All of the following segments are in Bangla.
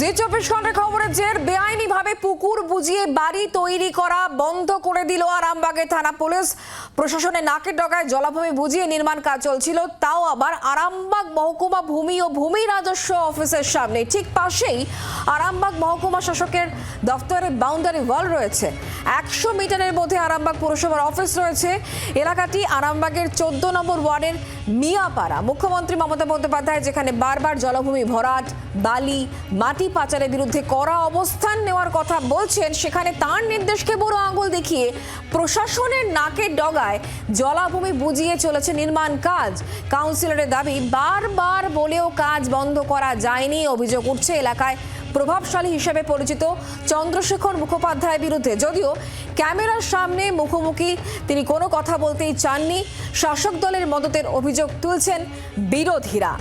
জি চব্বিশ ঘণ্টার খবরের জের বেআইনি ভাবে পুকুর বুঝিয়ে বাড়ি তৈরি করা বন্ধ করে দিল আরামবাগের থানা পুলিশ। প্রশাসনের নাকের ডগায় জলাভূমি বুঝিয়ে নির্মাণ কাজ চলছিল, তাও আবার আরামবাগ মহকুমা ভূমি ও ভূমি রাজস্ব অফিসের সামনে। ঠিক পাশেই আরামবাগ মহকুমা শাসকের দফতরের বাউন্ডারি ওয়াল রয়েছে। একশো মিটারের মধ্যে আরামবাগ পুরসভার অফিস রয়েছে। এলাকাটি আরামবাগের চোদ্দ নম্বর ওয়ার্ডের মিয়াপাড়া। মুখ্যমন্ত্রী মমতা বন্দ্যোপাধ্যায়, যেখানে বারবার জলাভূমি ভরাট, বালি, মাটি পাচারের বিরুদ্ধে কড়া অবস্থান নেওয়ার কথা বলছেন। সেখানে তার নির্দেশকে বড় আঙুল দেখিয়ে প্রশাসনের নাকের ডগায় জলাভূমি বুঝিয়ে চলেছে নির্মাণ কাজ। কাউন্সিলরের দাবি, বারবার বলেও কাজ বন্ধ করা যায়নি, অভিযোগ উঠছে এলাকায়। প্রভাবশালী হিসেবে পরিচিত চন্দ্রশেখর মুখোপাধ্যায়ের বিরুদ্ধে। যদিও ক্যামেরার সামনে মুখোমুখি তিনি কোনো কথা বলতেই চাননি। শাসক দলের মদতের অভিযোগ তুলছেন বিরোধীরা।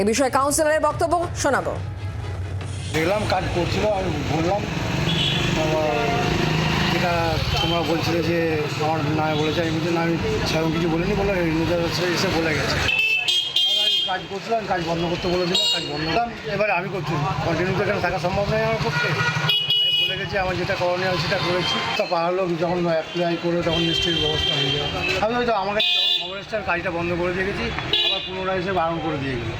এ বিষয়ে কাউন্সিলরের বক্তব্য শোনাবো। দেখলাম, কাজ করছিল, আমি বললাম যেটা তোমরা বলছিলে যে আমার নামে বলেছে, আমি না, আমি সেরকম কিছু বলিনি, বলে রেনুদার এসে বলে গেছে। কাজ করছিলাম, কাজ বন্ধ করতে বলে দিলাম কাজ বন্ধ করলাম। এবারে আমি করছি কন্টিনিউ তো এখানে থাকা সম্ভব নয় আমার পক্ষে। আমি বলে গেছি, আমার যেটা করণীয় সেটা করেছি। তা পাড়ার লোক যখন অ্যাপ্লাই করে, তখন নিশ্চয়ই ব্যবস্থা হয়ে যাবে। আমি হয়তো আমার কাছে আমি কাজটা বন্ধ করে দিয়ে গেছি আবার পুনরায় এসে বারণ করে দিয়ে গেলো।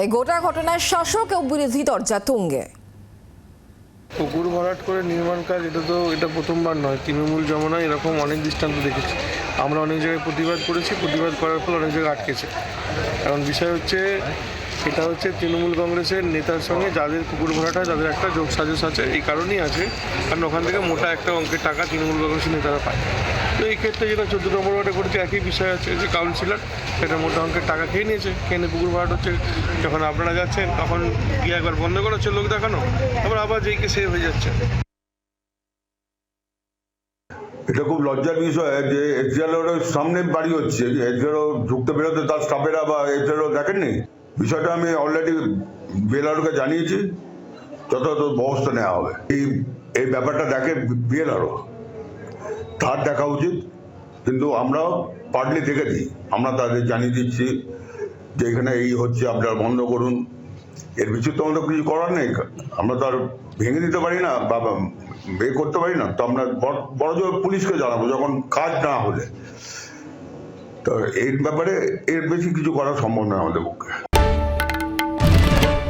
এই গোটা ঘটনায় শাসক ও বিরোধী দরজা তুঙ্গে। পুকুর ভরাট করে নির্মাণ কাজ এটা তো এটা প্রথমবার নয়। তৃণমূল জমানায় এরকম অনেক দৃষ্টান্ত দেখেছি। আমরা অনেক জায়গায় প্রতিবাদ করেছি প্রতিবাদ করার ফলে অনেক জায়গায় আটকেছে। কারণ বিষয় হচ্ছে এটা হচ্ছে তৃণমূল কংগ্রেসের নেতার সঙ্গে যাদের পুকুর ভরাটা তাদের একটা যোগ সাজস আছে, এই কারণেই আছে। কারণ ওখান থেকে মোটা একটা অঙ্কের টাকা তৃণমূল কংগ্রেসের নেতারা পায়। তো এই ক্ষেত্রে যেটা চোদ্দ নম্বর ওয়ার্ডে করেছে, একই বিষয় আছে যে কাউন্সিলর, সেটা মোটা অঙ্কের টাকা খেয়ে নিয়েছে, খেয়ে নিয়ে পুকুর ভরাট হচ্ছে। যখন আপনারা যাচ্ছেন, তখন গিয়ে একবার বন্ধ করা হচ্ছে লোক দেখানো। তারপর আবার যেই কে সেভ হয়ে যাচ্ছে। এটা খুব লজ্জার বিষয় যে এসডিএলের সামনে বাড়ি হচ্ছে। এসডিএলও ঢুকতে বেরোতে তার স্টাফেরা বা এসডিএলও দেখেননি? বিষয়টা আমি অলরেডি বিএলআরকে জানিয়েছি, যথাযথ ব্যবস্থা নেওয়া হবে। এই এই ব্যাপারটা দেখে বিএলআরও তার দেখা উচিত, কিন্তু আমরাও পার্টলি দেখে দিই আমরা তাদের জানিয়ে দিচ্ছি যে এখানে এই হচ্ছে, আপনারা বন্ধ করুন। এর পিছু তো আমাদের কিছু করার নেই। আমরা তো আর ভেঙে দিতে পারি না বা বা এ করতে পারি না। তো আমরা বড় জোর পুলিশকে জানাব যখন কাজ না হলে। তো এর ব্যাপারে এর বেশি কিছু করা সম্ভব নয় আমাদের পক্ষে।